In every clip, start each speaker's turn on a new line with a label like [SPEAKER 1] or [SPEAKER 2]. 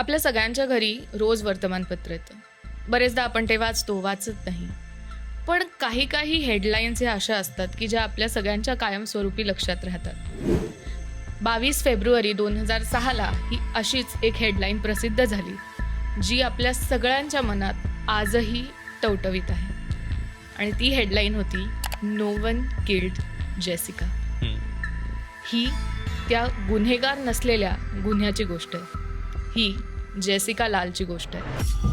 [SPEAKER 1] आपल्या सगळ्यांच्या घरी रोज वर्तमानपत्र येतं. बरेचदा आपण ते वाचतो वाचत नाही. पण काही काही हेडलाईन्स ह्या अशा असतात की ज्या आपल्या सगळ्यांच्या कायमस्वरूपी लक्षात राहतात. बावीस फेब्रुवारी दोन हजार सहाला ही अशीच एक हेडलाईन प्रसिद्ध झाली जी आपल्या सगळ्यांच्या मनात आजही टवटवीत आहे. आणि ती हेडलाईन होती नो वन किल्ड जेसिका. ही त्या गुन्हेगार नसलेल्या गुन्ह्याची गोष्ट. आहे ही जेसिका लालची गोष्ट आहे.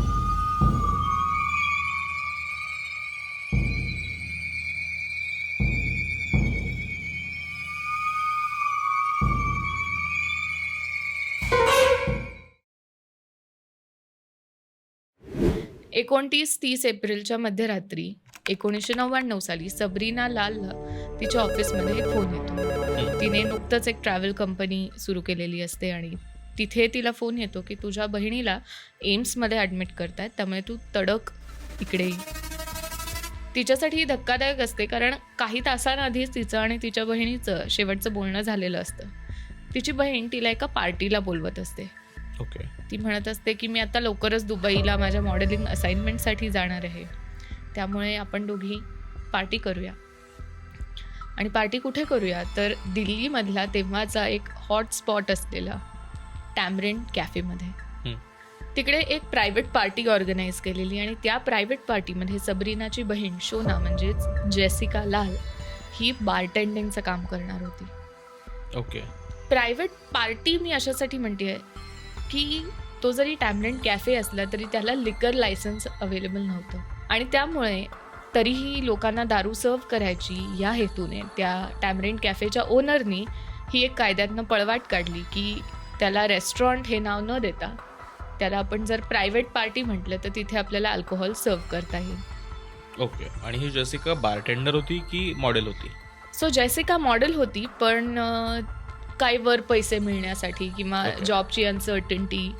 [SPEAKER 1] एकोणतीस तीस एप्रिलच्या मध्यरात्री एकोणीसशे नव्याण्णव साली सबरीना लालला तिच्या ऑफिसमध्ये एक फोन येतो. तिने नुकतंच एक ट्रॅव्हल कंपनी सुरू केलेली असते आणि तिथे तिला फोन येतो की तुझ्या बहिणीला एम्समध्ये ॲडमिट करतायत त्यामुळे तू तडक इकडे ये. तिच्यासाठी ही धक्कादायक असते कारण काही तासांआधीच तिचं आणि तिच्या बहिणीचं शेवटचं बोलणं झालेलं असतं. तिची बहीण तिला एका पार्टीला बोलवत असते.
[SPEAKER 2] ओके.
[SPEAKER 1] ती म्हणत असते की मी आता लवकरच दुबईला माझ्या मॉडेलिंग असाइनमेंटसाठी जाणार आहे. त्यामुळे आपण दोघी पार्टी करूया. आणि पार्टी कुठे करूया? तर दिल्लीमधला तेव्हाचा एक हॉट स्पॉट असलेला टॅमरेन कॅफेमध्ये. तिकडे एक प्रायव्हेट पार्टी ऑर्गनाईज केलेली आणि त्या प्रायव्हेट पार्टीमध्ये सबरीनाची बहीण शोना म्हणजेच जेसिका लाल ही बारटेंडिंगचं काम करणार होती.
[SPEAKER 2] ओके.
[SPEAKER 1] प्रायव्हेट पार्टी मी अशासाठी म्हणते की तो जरी टॅमलेंट कॅफे असला तरी त्याला लिकर लायसन्स अवेलेबल नव्हतं. आणि त्यामुळे तरीही लोकांना दारू सर्व करायची या हेतूने त्या टॅमरेंट कॅफेच्या ओनरनी ही एक कायद्यातनं पळवाट काढली की त्याला रेस्टॉरंट हे नाव न देता त्याला आपण जर प्रायव्हेट पार्टी म्हटलं तर तिथे आपल्याला अल्कोहोल सर्व करता येईल.
[SPEAKER 2] ओके आणि ही जसिका बारटेंडर होती की मॉडेल होती?
[SPEAKER 1] सो जैसिका मॉडेल होती पण काही वर पैसे मिळण्यासाठी किंवा
[SPEAKER 2] Okay.
[SPEAKER 1] जॉबची अनसर्टन्टी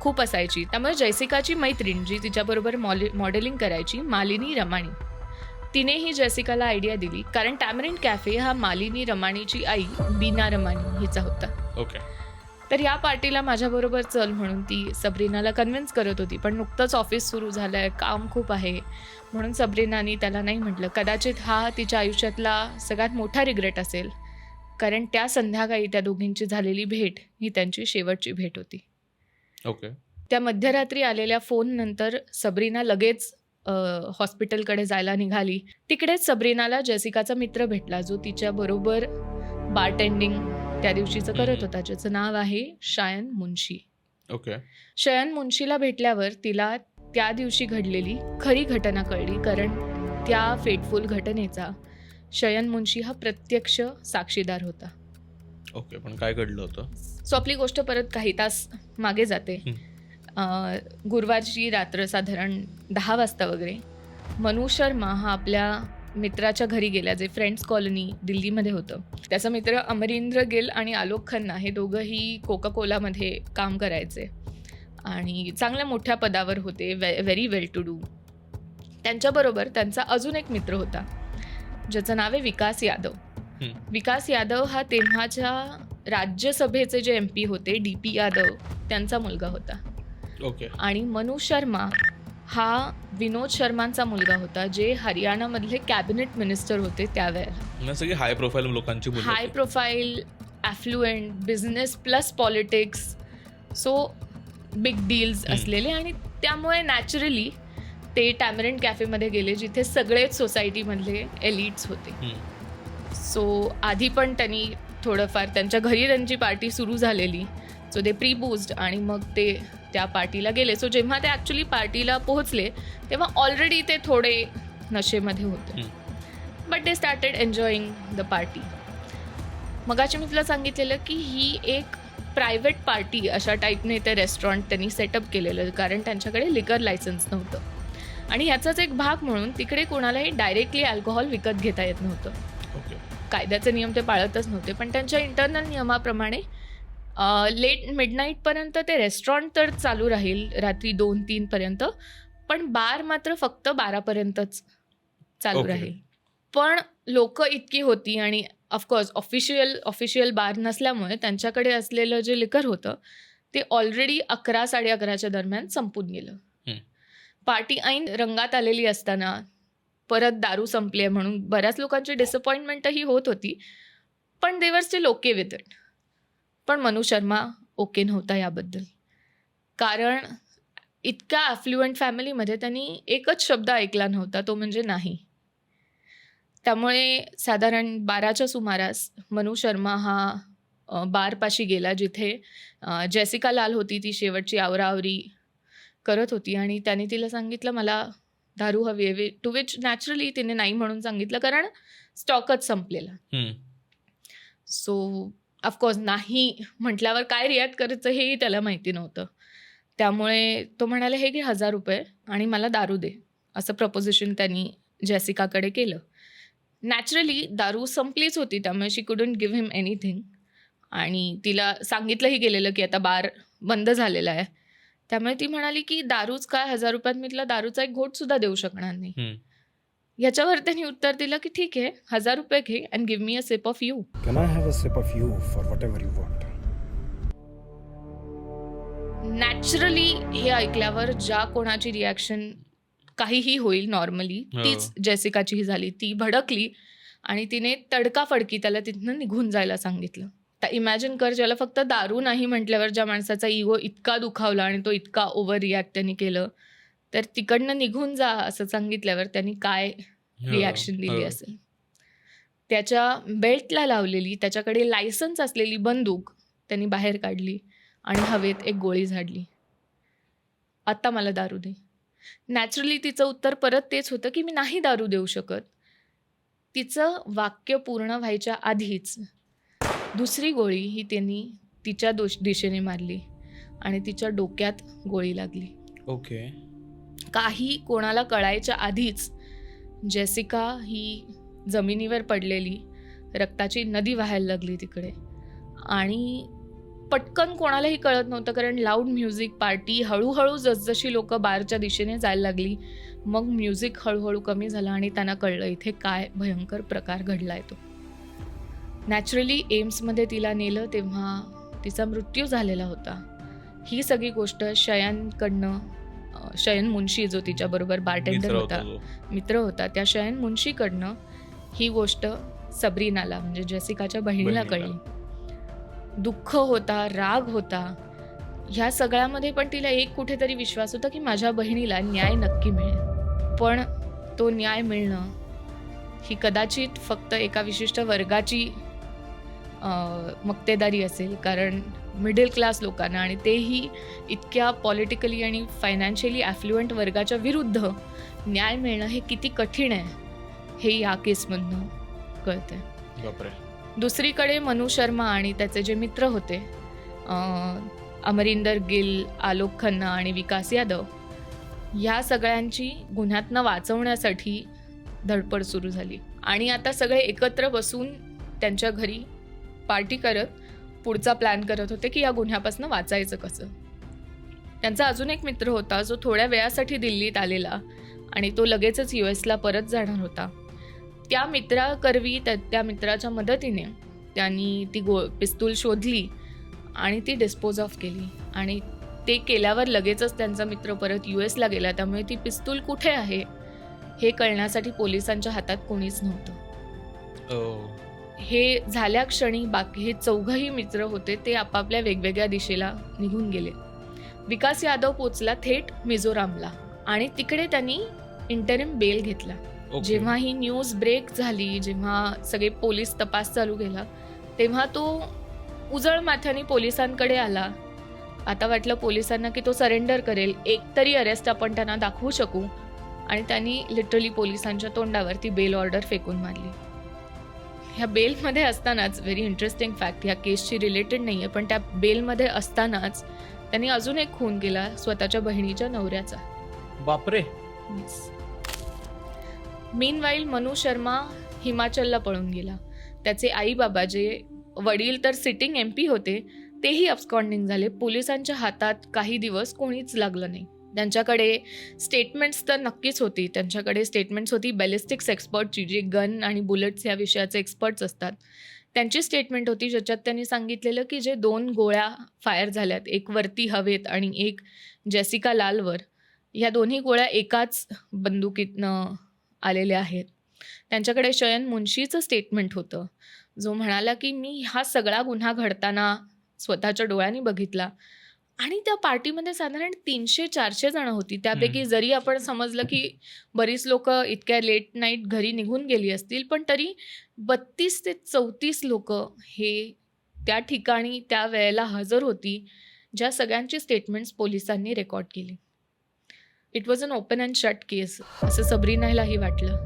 [SPEAKER 1] खूप असायची. त्यामुळे जैसिकाची मैत्रीण जी तिच्याबरोबर मॉले मॉडेलिंग करायची मालिनी रमाणी. तिने ही जैसिकाला आयडिया दिली. कारण टॅमरिन कॅफे हा मालिनी रमाणीची आई बीना रमाणी हिचा होता.
[SPEAKER 2] ओके
[SPEAKER 1] तर या पार्टीला माझ्याबरोबर चल म्हणून ती सबरीनाला कन्व्हिन्स करत होती. पण नुकतंच ऑफिस सुरू झालं आहे काम खूप आहे. म्हणून सबरीनानी त्याला नाही म्हटलं. कदाचित हा तिच्या आयुष्यातला सगळ्यात मोठा रिग्रेट असेल. कारण त्या संध्याकाळी त्या दोघींची झालेली भेट ही त्यांची शेवटची भेट होती.
[SPEAKER 2] ओके
[SPEAKER 1] त्या मध्यरात्री आलेल्या फोननंतर सबरीना लगेच हॉस्पिटलकडे जायला निघाली. तिकडेच सबरीनाला जेसिकाचा मित्र भेटला जो तिच्याबरोबर बारटेंडिंग त्या दिवशीचं करत. होता. ज्याचं नाव आहे शायन मुन्शी
[SPEAKER 2] ओके.
[SPEAKER 1] शयन मुन्शीला भेटल्यावर तिला त्या दिवशी घडलेली खरी घटना कळली. कारण त्या फेटफुल घटनेचा शयन मुन्शी हा प्रत्यक्ष साक्षीदार होता.
[SPEAKER 2] ओके पण काय घडलं होतं?
[SPEAKER 1] सो आपली गोष्ट परत काही तास मागे जाते. अं, गुरुवारची रात्र साधारण दहा वाजता वगैरे. मनु शर्मा हा आपल्या मित्राच्या घरी गेला जे फ्रेंड्स कॉलनी दिल्लीमध्ये होतं. त्याचा मित्र अमरिंद्र गिल आणि आलोक खन्ना हे दोघंही कोका कोलामध्ये काम करायचे. आणि चांगल्या मोठ्या पदावर होते way very well to do त्यांच्याबरोबर त्यांचा अजून एक मित्र होता ज्याचं नाव आहे विकास यादव. विकास यादव हा तेव्हाच्या राज्यसभेचे जे एम पी होते डी पी यादव त्यांचा मुलगा होता.
[SPEAKER 2] ओके.
[SPEAKER 1] आणि मनु शर्मा हा विनोद शर्मांचा मुलगा होता जे हरियाणामधले कॅबिनेट मिनिस्टर होते त्यावेळेला
[SPEAKER 2] म्हणजे सगळी हाय प्रोफाईल लोकांची मुलं
[SPEAKER 1] हाय
[SPEAKER 2] होती.
[SPEAKER 1] Profile affluent business plus politics so big deals
[SPEAKER 2] hmm.
[SPEAKER 1] असलेले आणि त्यामुळे नॅचरली ते टॅमरन कॅफेमध्ये गेले जिथे सगळेच सोसायटीमधले एलिट्स होते
[SPEAKER 2] हम्म.
[SPEAKER 1] सो आधी पण त्यांनी थोडंफार त्यांच्या घरी त्यांची पार्टी सुरू झालेली सो ते प्री बुस्ड आणि मग ते त्या पार्टीला गेले. सो जेव्हा ते ॲक्च्युली पार्टीला पोहोचले तेव्हा ऑलरेडी ते थोडे नशेमध्ये होते. But they started enjoying the party मगाशी मी तुला सांगितलेलं की ही एक प्रायव्हेट पार्टी अशा टाईपने ते रेस्टॉरंट त्यांनी सेटअप केलेलं कारण त्यांच्याकडे लिकर लायसन्स नव्हतं. आणि ह्याचाच एक भाग म्हणून तिकडे कोणालाही डायरेक्टली अल्कोहोल विकत घेता येत नव्हतं.
[SPEAKER 2] ओके
[SPEAKER 1] कायद्याचे नियम ते पाळतच नव्हते पण त्यांच्या इंटरनल नियमाप्रमाणे लेट मिडनाईटपर्यंत ते रेस्टॉरंट तर चालू राहील रात्री दोन तीनपर्यंत पण बार मात्र फक्त बारापर्यंतच चालू
[SPEAKER 2] Okay.
[SPEAKER 1] राहील पण लोक इतकी होती आणि ऑफकोर्स ऑफिशियल ऑफिशियल बार नसल्यामुळे त्यांच्याकडे असलेलं जे लिकर होतं ते ऑलरेडी अकरा साडे अकराच्या दरम्यान संपून गेलं
[SPEAKER 2] हं.
[SPEAKER 1] पार्टी ऐन रंगात आलेली असताना परत दारू संपली आहे म्हणून बऱ्याच लोकांची डिसअपॉइंटमेंटही होत होती पण they were still okay with it पण मनु शर्मा ओके नव्हता याबद्दल. कारण इतक्या अफ्लुएंट फॅमिलीमध्ये त्यांनी एकच शब्द ऐकला नव्हता तो म्हणजे नाही. त्यामुळे साधारण बाराच्या सुमारास मनु शर्मा हा बारपाशी गेला जिथे जेसिका लाल होती ती शेवटची आवराआवरी करत होती आणि त्याने तिला सांगितलं मला दारू हवी आहे. टू विच नॅचरली तिने नाही म्हणून सांगितलं कारण स्टॉकच संपलेला. सो ऑफकोर्स नाही म्हटल्यावर काय रिॲक्ट करायचं हेही त्याला माहिती नव्हतं. त्यामुळे तो म्हणाला हे घे हजार रुपये आणि मला दारू दे असं प्रपोजिशन त्यांनी जेसिकाकडे केलं. नॅचरली दारू संपलीच होती त्यामुळे she couldn't give him anything आणि तिला सांगितलंही गेलेलं की आता बार बंद झालेला आहे. त्यामुळे ती म्हणाली की दारूच काय हजार रुपयात मी तिला दारूचा एक घोट सुद्धा देऊ शकणार नाही. याच्यावर त्यांनी उत्तर दिलं की ठीक आहे हजार रुपये घे and give me a sip of you
[SPEAKER 3] Can I have a sip of you for whatever you want?
[SPEAKER 1] Naturally हे ऐकल्यावर ज्या कोणाची रिॲक्शन काहीही होईल नॉर्मली
[SPEAKER 2] हो.
[SPEAKER 1] तीच जेसिकाचीही झाली ती भडकली आणि तिने तडकाफडकी त्याला तिथनं निघून जायला सांगितलं तर इमॅजिन कर ज्याला फक्त दारू नाही म्हटल्यावर ज्या माणसाचा इगो इतका दुखावला आणि तो इतका ओव्हर रिॲक्ट त्यांनी केलं तर तिकडनं निघून जा असं सांगितल्यावर त्यांनी काय रिॲक्शन दिली. असेल? त्याच्या बेल्टला लावलेली त्याच्याकडे लायसन्स असलेली बंदूक त्यांनी बाहेर काढली आणि हवेत एक गोळी झाडली. आत्ता मला दारू दे. नॅचरली तिचं उत्तर परत तेच होतं की मी नाही दारू देऊ शकत. तिचं वाक्य पूर्ण व्हायच्या आधीच दुसरी गोळी ही त्यांनी तिच्या दोष दिशेने मारली आणि तिच्या डोक्यात गोळी लागली.
[SPEAKER 2] ओके
[SPEAKER 1] काही कोणाला कळायच्या आधीच जेसिका ही जमिनीवर पडलेली रक्ताची नदी व्हायला लागली तिकडे. आणि पटकन कोणालाही कळत नव्हतं कारण लाऊड म्युझिक पार्टी हळूहळू जसजशी लोक बारच्या दिशेने जायला लागली मग म्युझिक हळूहळू कमी झालं आणि त्यांना कळलं इथे काय भयंकर प्रकार घडला तो. नॅचरली एम्समध्ये तिला नेलं तेव्हा तिचा मृत्यू झालेला होता. ही सगळी गोष्ट शयांकडनं शयन मुन्शी जो तिच्याबरोबर बारटेंडर होता. मित्र होता त्या शयन मुन्शीकडनं ही गोष्ट सबरीनाला म्हणजे जेसिकाच्या बहिणीला. कळली दुःख होता राग होता ह्या सगळ्यामध्ये पण तिला एक कुठेतरी विश्वास होता की माझ्या बहिणीला न्याय नक्की मिळेल पण तो न्याय मिळणं ही कदाचित फक्त एका विशिष्ट वर्गाची मक्तेदारी असेल कारण मिडल क्लास लोकांना आणि तेही इतक्या पॉलिटिकली आणि फायनान्शियली ॲफ्लुएंट वर्गाच्या विरुद्ध न्याय मिळणं हे किती कठीण आहे हे या केसमधनं कळतंय.
[SPEAKER 2] बापरे.
[SPEAKER 1] दुसरीकडे मनु शर्मा आणि त्याचे जे मित्र होते अमरिंदर गिल आलोक खन्ना आणि विकास यादव ह्या सगळ्यांची गुन्ह्यातनं वाचवण्यासाठी धडपड सुरू झाली. आणि आता सगळे एकत्र बसून त्यांच्या घरी पार्टी करत पुढचा प्लॅन करत होते की या गुन्ह्यापासून वाचायचं कसं. त्यांचा अजून एक मित्र होता जो थोड्या वेळासाठी दिल्लीत आलेला आणि तो लगेचच यू एसला परत जाणार होता. त्या मित्राकरवी त्या त्या मित्राच्या मदतीने त्यांनी ती गो पिस्तूल शोधली आणि ती डिस्पोज ऑफ केली. आणि ते केल्यावर लगेचच त्यांचा मित्र परत यू एसला गेला. त्यामुळे ती पिस्तूल कुठे आहे हे कळण्यासाठी पोलिसांच्या हातात कोणीच नव्हतं. हे झाल्या क्षणी बाकी हे चौघही मित्र होते ते आपापल्या वेगवेगळ्या दिशेला निघून गेले. विकास यादव पोचला थेट मिझोरामला आणि तिकडे त्यांनी इंटरिम बेल घेतला.
[SPEAKER 2] ओके.
[SPEAKER 1] जेव्हा ही न्यूज ब्रेक झाली जेव्हा सगळे पोलीस तपास चालू केला तेव्हा तो उजळ माथ्याने पोलिसांकडे आला. आता वाटलं पोलिसांना की तो सरेंडर करेल. एक तरी अरेस्ट आपण त्यांना दाखवू शकू. आणि त्यांनी लिटरली पोलिसांच्या तोंडावर ती बेल ऑर्डर फेकून मारली. ह्या बेलमध्ये असतानाच व्हेरी इंटरेस्टिंग फॅक्ट ह्या केसची रिलेटेड नाही आहे पण त्या बेलमध्ये असतानाच त्यांनी अजून एक खून केला स्वतःच्या बहिणीच्या नवऱ्याचा.
[SPEAKER 2] बापरे.
[SPEAKER 1] मीन वाईल मनु शर्मा हिमाचलला पळून गेला. त्याचे आई बाबा जे वडील तर सिटिंग एम पी होते तेही अबस्कॉन्डिंग झाले. पोलिसांच्या हातात काही दिवस कोणीच लागलं नाही. त्यांच्याकडे स्टेटमेंट्स तर नक्कीच होती. त्यांच्याकडे स्टेटमेंट्स होती. बॅलिस्टिक्स एक्सपर्टची जे गन आणि बुलेट्स या विषयाचे एक्सपर्ट्स असतात. त्यांची स्टेटमेंट होती ज्याच्यात त्यांनी सांगितलेलं की जे दोन गोळ्या फायर झाल्यात एक वरती हवेत आणि एक जेसिका लालवर ह्या दोन्ही गोळ्या एकाच बंदुकीतनं आलेल्या आहेत. त्यांच्याकडे शयन मुंशीचं स्टेटमेंट होतं जो म्हणाला की मी हा सगळा गुन्हा घडताना स्वतःच्या डोळ्यांनी बघितला. आणि त्या पार्टीमध्ये साधारण तीनशे चारशे जण होती. त्यापैकी. जरी आपण समजलं की बरीच लोक इतक्या लेट नाईट घरी निघून गेली असतील पण तरी बत्तीस ते चौतीस लोक हे त्या ठिकाणी त्या वेळेला हजर होती ज्या सगळ्यांची स्टेटमेंट्स पोलिसांनी रेकॉर्ड केली. It was an open and shut case असं सबरीनालाही वाटलं.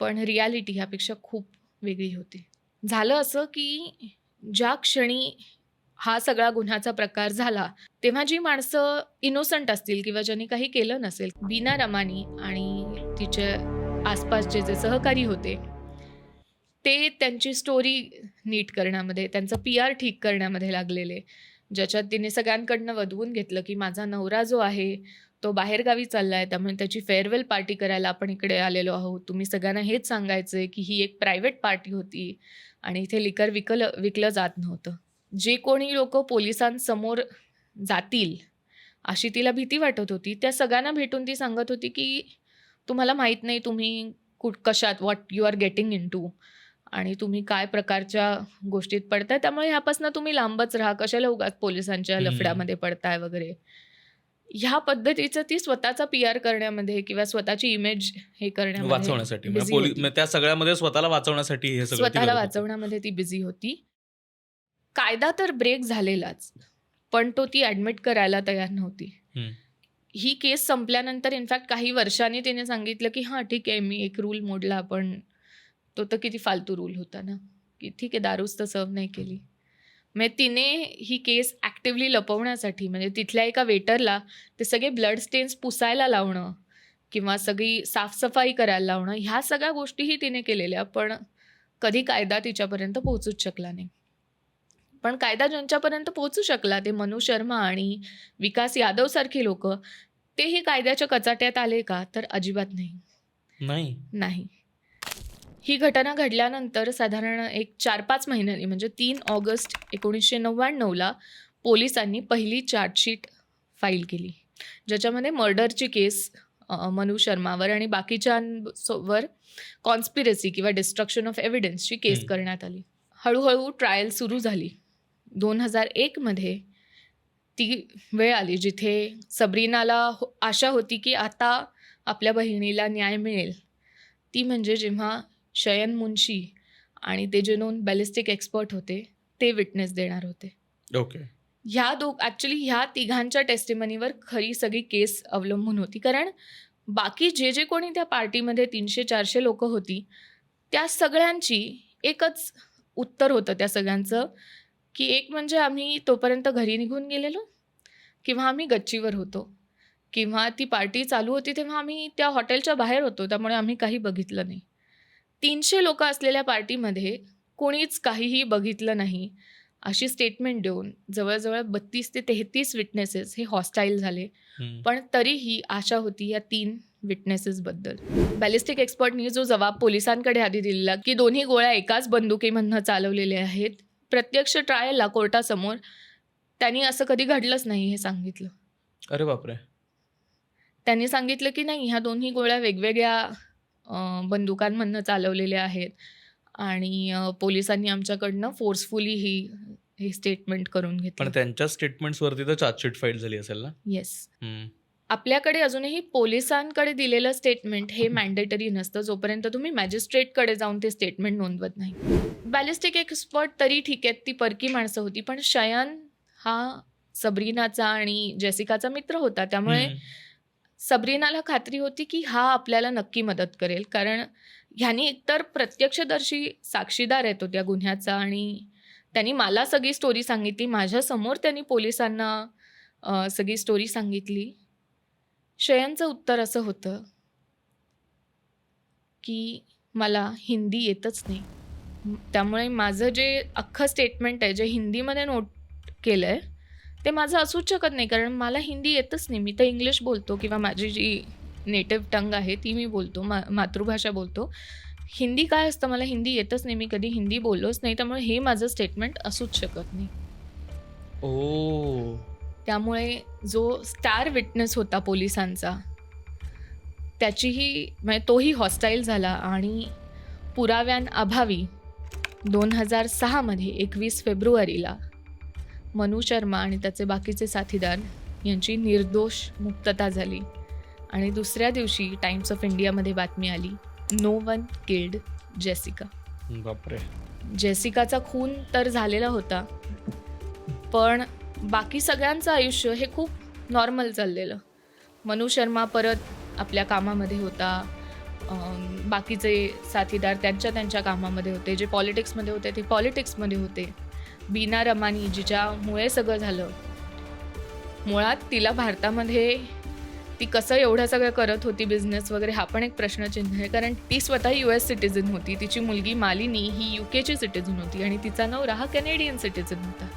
[SPEAKER 1] पण रियालिटी ह्यापेक्षा खूप वेगळी होती. झालं असं की ज्या क्षणी हा सगळा गुन्ह्याचा प्रकार झाला तेव्हा जी माणसं इनोसंट असतील किंवा ज्यांनी काही केलं नसेल बीना रमानी आणि तिचे आसपासचे जे सहकारी होते ते त्यांची स्टोरी नीट करण्यामध्ये त्यांचं पी आर ठीक करण्यामध्ये लागलेले. ज्याच्यात तिने सगळ्यांकडनं वधवून घेतलं की माझा नवरा जो आहे तो बाहेरगावी चालला आहे त्यामुळे त्याची फेअरवेल पार्टी करायला आपण इकडे आलेलो आहोत. तुम्ही सगळ्यांना हेच सांगायचं आहे की ही एक प्रायव्हेट पार्टी होती आणि इथे लिकर विकलं विकलं जात नव्हतं. जे कोणी लोक पोलिसांसमोर जातील अशी तिला भीती वाटत होती त्या सगळ्यांना भेटून ती सांगत होती की तुम्हाला माहीत नाही तुम्ही कुठ कशात what you are getting into आणि तुम्ही काय प्रकारच्या गोष्टीत पडताय त्यामुळे ह्यापासून तुम्ही लांबच राहा कशाला उगाच पोलिसांच्या. लफड्यामध्ये पडताय वगैरे ह्या पद्धतीचं ती स्वतःचा पी आर करण्यामध्ये किंवा स्वतःची इमेज हे करण्यामध्ये
[SPEAKER 2] वाचवण्यासाठी म्हणजे. म्हणजे त्या सगळ्यामध्ये स्वतःला वाचवण्यासाठी हे
[SPEAKER 1] स्वतःला. वाचवण्यामध्ये ती बिझी होती कायदा तर ब्रेक झालेलाच पण तो ती ॲडमिट करायला तयार नव्हती. ही केस संपल्यानंतर इनफॅक्ट काही वर्षांनी तिने सांगितलं की हां ठीक आहे मी एक रूल मोडला पण तो तर किती फालतू रूल होता ना. की ठीक आहे दारूच तर सर्व नाही केली. म्हणजे तिने ही केस ॲक्टिव्हली लपवण्यासाठी म्हणजे तिथल्या एका वेटरला ते सगळे ब्लड स्टेन्स पुसायला लावणं किंवा सगळी साफसफाई करायला लावणं ह्या सगळ्या गोष्टीही तिने केलेल्या पण कधी कायदा तिच्यापर्यंत पोहोचूच शकला नाही. पण कायदा ज्यांच्यापर्यंत पोहोचू शकला ते मनु शर्मा आणि विकास यादव सारखी लोक तेही कायद्याच्या कचाट्यात आले का? तर अजिबात नाही.
[SPEAKER 2] नाही.
[SPEAKER 1] नाही. ही घटना घडल्यानंतर साधारण एक चार पाच महिन्यांनी म्हणजे तीन ऑगस्ट एकोणीसशे नव्याण्णवला पोलिसांनी पहिली चार्जशीट फाईल केली ज्याच्यामध्ये मर्डरची केस मनु शर्मावर आणि बाकीच्यांवर कॉन्स्पिरसी किंवा डिस्ट्रक्शन ऑफ एव्हिडन्सची केस. करण्यात आली. हळूहळू ट्रायल सुरू झाली. दोन हजार एकमध्ये ती वेळ आली जिथे सबरीनाला हो- आशा होती की आता आपल्या बहिणीला न्याय मिळेल. ती म्हणजे जेव्हा शयन मुंशी आणि ते जे नोन बॅलिस्टिक एक्सपर्ट होते ते विटनेस देणार होते.
[SPEAKER 2] ओके
[SPEAKER 1] ह्या दो ॲक्च्युली ह्या तिघांच्या टेस्टिमनीवर खरी सगळी केस अवलंबून होती. कारण बाकी जे जे कोणी त्या पार्टीमध्ये तीनशे चारशे लोक होती त्या सगळ्यांची एकच उत्तर होतं त्या सगळ्यांचं. की एक म्हणजे आम्ही तोपर्यंत घरी निघून गेलेलो किंवा आम्ही गच्चीवर होतो. किंवा ती पार्टी चालू होती तेव्हा आम्ही त्या हॉटेलच्या बाहेर होतो त्यामुळे आम्ही काही बघितलं नाही. तीनशे लोक असलेल्या पार्टीमध्ये कोणीच काहीही बघितलं नाही अशी स्टेटमेंट देऊन जवळजवळ बत्तीस ते तेहतीस विटनेसेस हे हॉस्टाईल झाले. पण तरीही आशा होती या तीन विटनेसेसबद्दल बॅलिस्टिक एक्सपर्टनी जो जबाब पोलिसांकडे आधी दिलेला की दोन्ही गोळ्या एकाच बंदुकीमधनं चालवलेल्या आहेत प्रत्यक्ष ट्रायलला कोर्टासमोर त्यांनी असं कधी घडलंच नाही हे सांगितलं.
[SPEAKER 2] अरे बापरे.
[SPEAKER 1] त्यांनी सांगितलं की नाही ह्या दोन्ही गोळ्या वेगवेगळ्या बंदुकांमधनं चालवलेल्या आहेत आणि पोलिसांनी आमच्याकडनं फोर्सफुली ही ही स्टेटमेंट करून
[SPEAKER 2] पण
[SPEAKER 1] घेतली
[SPEAKER 2] त्यांच्या स्टेटमेंट्स वरती तर चार्जशीट फाईल झाली असेल ना?
[SPEAKER 1] येस. आपल्याकडे अजूनही पोलिसांकडे दिलेलं स्टेटमेंट हे मॅन्डेटरी नसतं. जोपर्यंत तुम्ही मॅजिस्ट्रेटकडे जाऊन ते स्टेटमेंट नोंदवत नाही. बॅलिस्टिक एक्सपर्ट तरी ठीक आहेत ती परकी माणसं होती. पण शयान हा सबरीनाचा आणि जेसिकाचा मित्र होता. त्यामुळे. सबरीनाला खात्री होती की हा आपल्याला नक्की मदत करेल. कारण ह्यानी एकतर प्रत्यक्षदर्शी साक्षीदार आहे तो त्या गुन्ह्याचा आणि त्यांनी मला सगळी स्टोरी सांगितली. माझ्यासमोर त्यांनी पोलिसांना सगळी स्टोरी सांगितली. शयनचं उत्तर असं होतं की मला हिंदी येतच नाही. त्यामुळे माझं जे अख्खं स्टेटमेंट आहे जे हिंदीमध्ये नोट केलं आहे ते माझं असूच शकत नाही. कारण मला हिंदी येतच नाही. मी तर इंग्लिश बोलतो किंवा माझी जी नेटिव्ह टंग आहे ती मी बोलतो मा मातृभाषा बोलतो. हिंदी काय असतं? मला हिंदी येतच नाही. मी कधी हिंदी बोललोच नाही. त्यामुळे हे माझं स्टेटमेंट असूच शकत नाही.
[SPEAKER 2] ओ.
[SPEAKER 1] त्यामुळे जो स्टार विटनेस होता पोलिसांचा त्याचीही म्हणजे तोही हॉस्टाईल झाला आणि पुराव्यांअभावी दोन हजार सहामध्ये एकवीस फेब्रुवारीला मनु शर्मा आणि त्याचे बाकीचे साथीदार यांची निर्दोष मुक्तता झाली आणि दुसऱ्या दिवशी टाइम्स ऑफ इंडियामध्ये बातमी आली नो वन किल्ड जेसिका.
[SPEAKER 2] बापरे.
[SPEAKER 1] जेसिकाचा खून तर झालेला होता पण बाकी सगळ्यांचं आयुष्य हे खूप नॉर्मल चाललेलं. मनु शर्मा परत आपल्या कामामध्ये होता. बाकीचे साथीदार त्यांच्या त्यांच्या कामामध्ये होते जे पॉलिटिक्समध्ये होते ते पॉलिटिक्समध्ये होते. बीना रमानी जिच्यामुळे सगळं झालं. मुळात तिला भारतामध्ये ती कसं एवढं सगळं करत होती बिझनेस वगैरे हा पण एक प्रश्नचिन्ह आहे. कारण ती स्वतः यू एस सिटिझन होती. तिची मुलगी मालिनी ही यू केची सिटिझन होती आणि तिचा नवरा हा कॅनेडियन सिटिझन होता.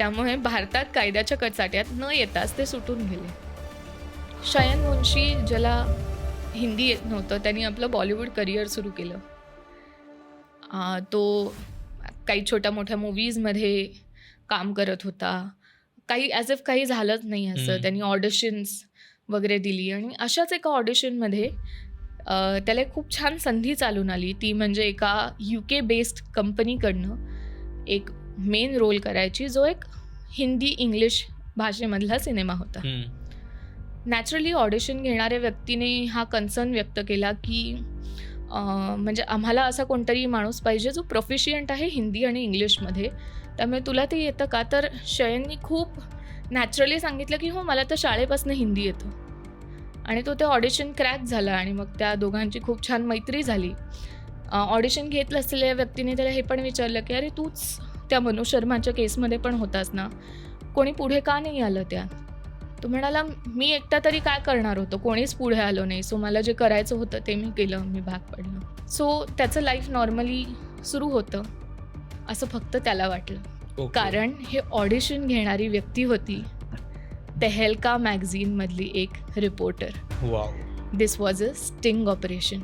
[SPEAKER 1] त्यामुळे भारतात कायद्याच्या कचाट्यात न येताच ते सुटून गेले. शयन मुंशी ज्याला हिंदी येत नव्हतं त्यांनी आपलं बॉलिवूड करिअर सुरू केलं. तो काही छोट्या मोठ्या मूवीजमध्ये काम करत होता. काही ॲज इफ काही झालंच नाही असं. त्यांनी ऑडिशन्स वगैरे दिली आणि अशाच एका ऑडिशनमध्ये त्याला खूप छान संधी चालून आली. ती म्हणजे एका यू के बेस्ड कंपनीकडनं एक मेन रोल करायची जो एक हिंदी इंग्लिश भाषेमधला सिनेमा होता. नॅचरली ऑडिशन घेणाऱ्या व्यक्तीने हा कन्सर्न व्यक्त केला की म्हणजे आम्हाला असा कोणतरी माणूस पाहिजे जो प्रोफिशियंट आहे हिंदी आणि इंग्लिशमध्ये त्यामुळे तुला ते येतं का? तर शयननी खूप नॅचरली सांगितलं की हो मला तर शाळेपासून हिंदी येतं. आणि तो ते ऑडिशन क्रॅक झाला आणि मग त्या दोघांची खूप छान मैत्री झाली. ऑडिशन घेत असलेल्या व्यक्तीने त्याला हे पण विचारलं की अरे तूच त्या मनु शर्माच्या केसमध्ये पण होतास ना? कोणी पुढे का नाही आलं त्या तो म्हणाला मी एकटा तरी काय करणार होतो? कोणीच पुढे आलो नाही. सो मला जे करायचं होतं ते मी केलं. मी भाग पडलं. सो त्याचं लाईफ नॉर्मली सुरू होतं. असं फक्त त्याला वाटलं. कारण हे ऑडिशन घेणारी व्यक्ती होती तेहेलका मॅगझिनमधली एक reporter this was a sting operation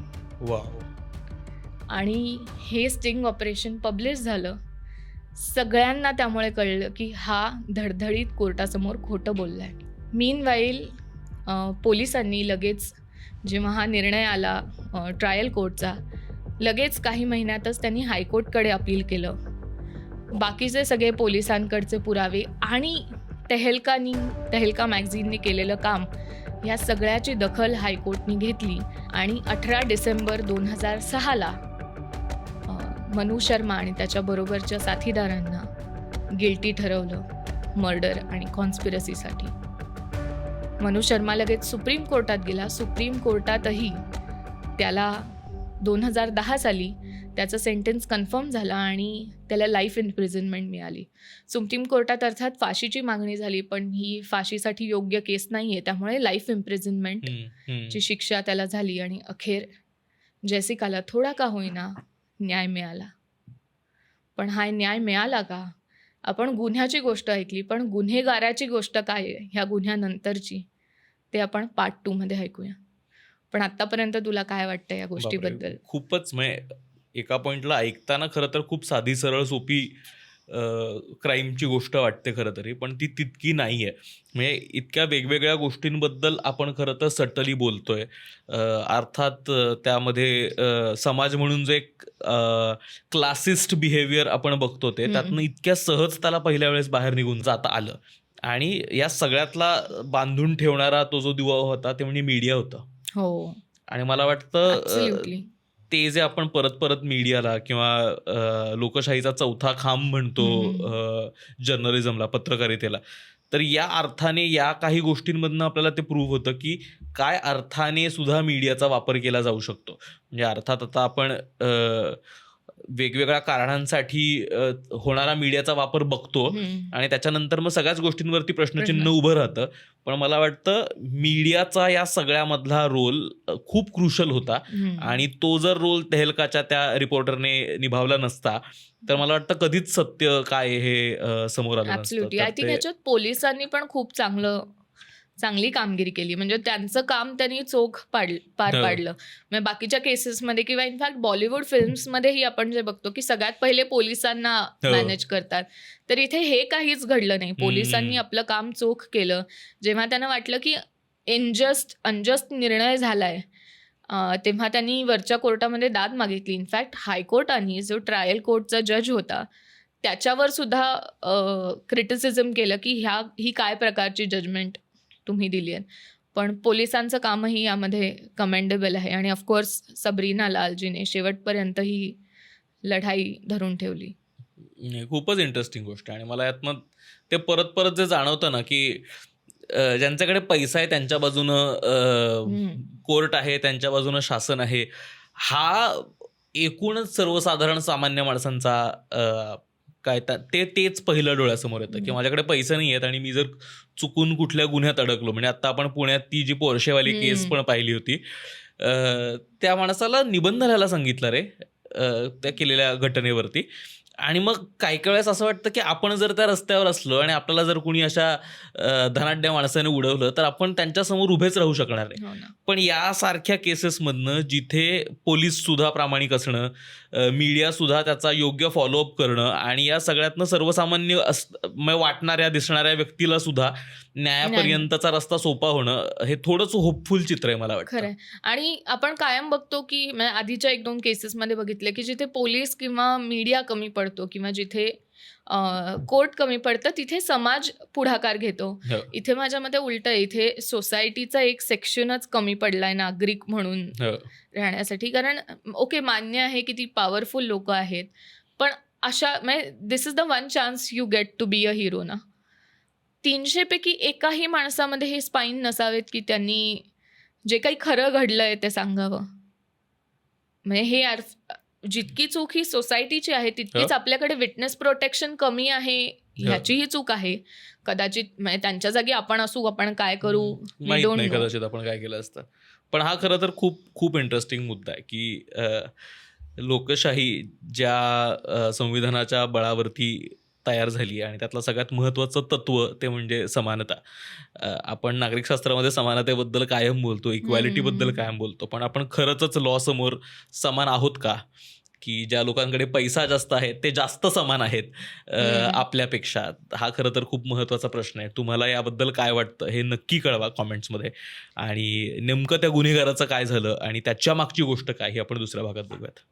[SPEAKER 1] आणि हे स्टिंग ऑपरेशन पब्लिश झालं. सगळ्यांना त्यामुळे कळलं की हा धडधडीत कोर्टासमोर खोटं बोलला आहे मीन वाईल पोलिसांनी लगेच जेव्हा हा निर्णय आला ट्रायल कोर्टचा लगेच काही महिन्यातच त्यांनी हायकोर्टकडे अपील केलं. बाकीचे सगळे पोलिसांकडचे पुरावे आणि तहलकानी तहलका मॅगझिनने केलेलं काम या सगळ्याची दखल हायकोर्टनी घेतली आणि अठरा डिसेंबर दोन हजार सहाला मनु शर्मा आणि त्याच्याबरोबरच्या साथीदारांना गिल्टी ठरवलं मर्डर आणि कॉन्स्पिरसीसाठी. मनु शर्मा लगेच सुप्रीम कोर्टात गेला. सुप्रीम कोर्टातही त्याला दोन हजार दहा साली त्याचं सेंटेन्स कन्फर्म झाला आणि त्याला लाईफ इम्प्रिझनमेंट मिळाली. सुप्रीम कोर्टात अर्थात फाशीची मागणी झाली पण ही फाशीसाठी योग्य केस नाही आहे त्यामुळे लाईफ इम्प्रिझनमेंट
[SPEAKER 2] हम्म, हम्म.
[SPEAKER 1] ची शिक्षा त्याला झाली आणि अखेर जेसिकाला थोडा का होईना न्याय मिळाला. पण हा न्याय मिळाला का? आपण गुन्ह्याची गोष्ट ऐकली पण गुन्हेगाराची गोष्ट काय आहे? ह्या गुन्ह्यानंतरची. ते आपण पार्ट टू मध्ये ऐकूया. पण आतापर्यंत तुला काय वाटतं या गोष्टीबद्दल?
[SPEAKER 2] खूपच म्हणजे एका पॉइंटला ऐकताना खरं तर खूप साधी सरळ सोपी क्राईमची गोष्ट वाटते खरं तरी पण ती तितकी नाही आहे म्हणजे इतक्या वेगवेगळ्या गोष्टींबद्दल आपण खरं तर सटली बोलतोय. अर्थात त्यामध्ये समाज म्हणून जे एक क्लासिस्ट बिहेवियर आपण बघतो ते. त्यातनं इतक्या सहज त्याला पहिल्या वेळेस बाहेर निघून जाता आलं. आणि या सगळ्यातला बांधून ठेवणारा तो जो दिवा होता ते म्हणजे मीडिया होता.
[SPEAKER 1] हो.
[SPEAKER 2] आणि मला वाटतं. ते जे आपण परत परत मीडियाला किंवा लोकशाहीचा चौथा खांब म्हणतो. जर्नलिझमला पत्रकारितेला तर या अर्थाने या काही गोष्टींमधनं आपल्याला ते प्रूव्ह होतं की काय अर्थाने सुद्धा मीडियाचा वापर केला जाऊ शकतो म्हणजे अर्थात आता आपण वेगवेगळ्या कारणांसाठी होणारा मीडियाचा वापर बघतो. आणि त्याच्यानंतर मग सगळ्याच गोष्टींवरती प्रश्नचिन्ह
[SPEAKER 1] प्रश्न.
[SPEAKER 2] उभं राहतं पण मला वाटतं मीडियाचा या सगळ्यामधला रोल खूप क्रुशल होता. आणि तो जर रोल तेहलकाच्या त्या रिपोर्टरने निभावला नसता तर मला वाटतं कधीच सत्य काय हे समोर आलं नसतं
[SPEAKER 1] ऍब्सोल्युटली
[SPEAKER 2] तर
[SPEAKER 1] आय थिंक
[SPEAKER 2] ते-
[SPEAKER 1] ह्याच्यात पोलिसांनी पण खूप चांगलं चांगली कामगिरी केली म्हणजे त्यांचं काम त्यांनी चोख पाड पार
[SPEAKER 2] हो.
[SPEAKER 1] पाडलं म्हणजे बाकीच्या केसेसमध्ये किंवा इनफॅक्ट बॉलिवूड फिल्म्समध्येही आपण जे बघतो की सगळ्यात पहिले पोलिसांना
[SPEAKER 2] हो.
[SPEAKER 1] मॅनेज करतात तर इथे हे काहीच घडलं नाही पोलिसांनी. आपलं काम चोख केलं जेव्हा त्यांना वाटलं की इनजस्ट अनजस्ट निर्णय झालाय तेव्हा त्यांनी वरच्या कोर्टामध्ये दाद मागितली इनफॅक्ट हायकोर्टाने जो ट्रायल कोर्टचा जज होता त्याच्यावर सुद्धा क्रिटिसिझम केलं की ह्या ही काय प्रकारची जजमेंट तुम्ही दिली आहे पण पोलिसांचं कामही यामध्ये कमेंडेबल आहे. आणि ऑफकोर्स सबरीना लालजीने शेवटपर्यंत ही लढाई धरून ठेवली.
[SPEAKER 2] खूपच इंटरेस्टिंग गोष्ट आहे. आणि मला यातनं ते परत परत जे जाणवतं ना की ज्यांच्याकडे पैसा आहे त्यांच्या बाजूनं. कोर्ट आहे त्यांच्या बाजूनं शासन आहे हा एकूणच सर्वसाधारण सामान्य माणसांचा काय ते तेच पहिलं डोळ्यासमोर येतं की. माझ्याकडे पैसे नाही आहेत आणि मी जर चुकून कुठल्या गुन्ह्यात अडकलो म्हणजे आता आपण पुण्यात ती जी पोरशेवाली. केस पण पाहिली होती त्या माणसाला निबंध लिहायला सांगितलं रे त्या केलेल्या घटनेवरती आणि मग काही काही वेळेस असं वाटतं की आपण जर त्या रस्त्यावर असलो आणि आपल्याला जर कुणी अशा धनाढ्य माणसाने उडवलं तर आपण त्यांच्यासमोर उभेच राहू शकणार नाही
[SPEAKER 1] हो
[SPEAKER 2] पण यासारख्या केसेसमधनं जिथे पोलीस सुद्धा प्रामाणिक असणं मीडिया सुद्धा त्याचा योग्य फॉलोअप करणं आणि या सगळ्यातनं सर्वसामान्य अस वाटणाऱ्या दिसणाऱ्या व्यक्तीला सुद्धा न्यायापर्यंतचा रस्ता सोपा होणं हे थोडंच होपफुल चित्र आहे मला वाटतं.
[SPEAKER 1] खरंय आणि आपण कायम बघतो की आधीच्या एक दोन केसेसमध्ये बघितले की जिथे पोलीस किंवा मीडिया कमी पडतो किंवा जिथे कोर्ट कमी पडतं तिथे समाज पुढाकार घेतो
[SPEAKER 2] हो.
[SPEAKER 1] इथे माझ्या मते उलट आहे इथे सोसायटीचा एक सेक्शनच कमी पडलाय नागरिक म्हणून
[SPEAKER 2] हो.
[SPEAKER 1] राहण्यासाठी कारण ओके मान्य आहे की ती पॉवरफुल लोक आहेत पण अशा म्हणजे this is the one chance you get to be a hero ना तीनशेपैकी एकाही माणसामध्ये हे स्पाईन नसावेत की त्यांनी जे काही खरं घडलंय ते सांगावं म्हणजे हे जितकी चूक ही सोसायटीची आहे तितकीच आपल्याकडे विटनेस प्रोटेक्शन कमी आहे ह्याचीही चूक आहे. कदाचित म्हणजे त्यांच्या जागी आपण असू आपण काय करू
[SPEAKER 2] माहीत नाही. कदाचित आपण काय केलं असतं. पण हा खरं तर खूप खूप इंटरेस्टिंग मुद्दा आहे की लोकशाही ज्या संविधानाच्या बळावरती तयार झाली आणि त्यातलं सगळ्यात महत्त्वाचं तत्व ते म्हणजे समानता. आपण नागरिकशास्त्रामध्ये समानतेबद्दल कायम बोलतो इक्वॅलिटीबद्दल. कायम बोलतो पण आपण खरंच लॉ समोर समान आहोत का? की ज्या लोकांकडे पैसा जास्त आहे ते जास्त समान आहेत. आपल्यापेक्षा. हा खरं तर खूप महत्त्वाचा प्रश्न आहे. तुम्हाला याबद्दल काय वाटतं हे नक्की कळवा कॉमेंट्समध्ये. आणि नेमकं त्या गुन्हेगाराचं काय झालं आणि त्याच्या मागची गोष्ट काय ही आपण दुसऱ्या भागात बघूयात.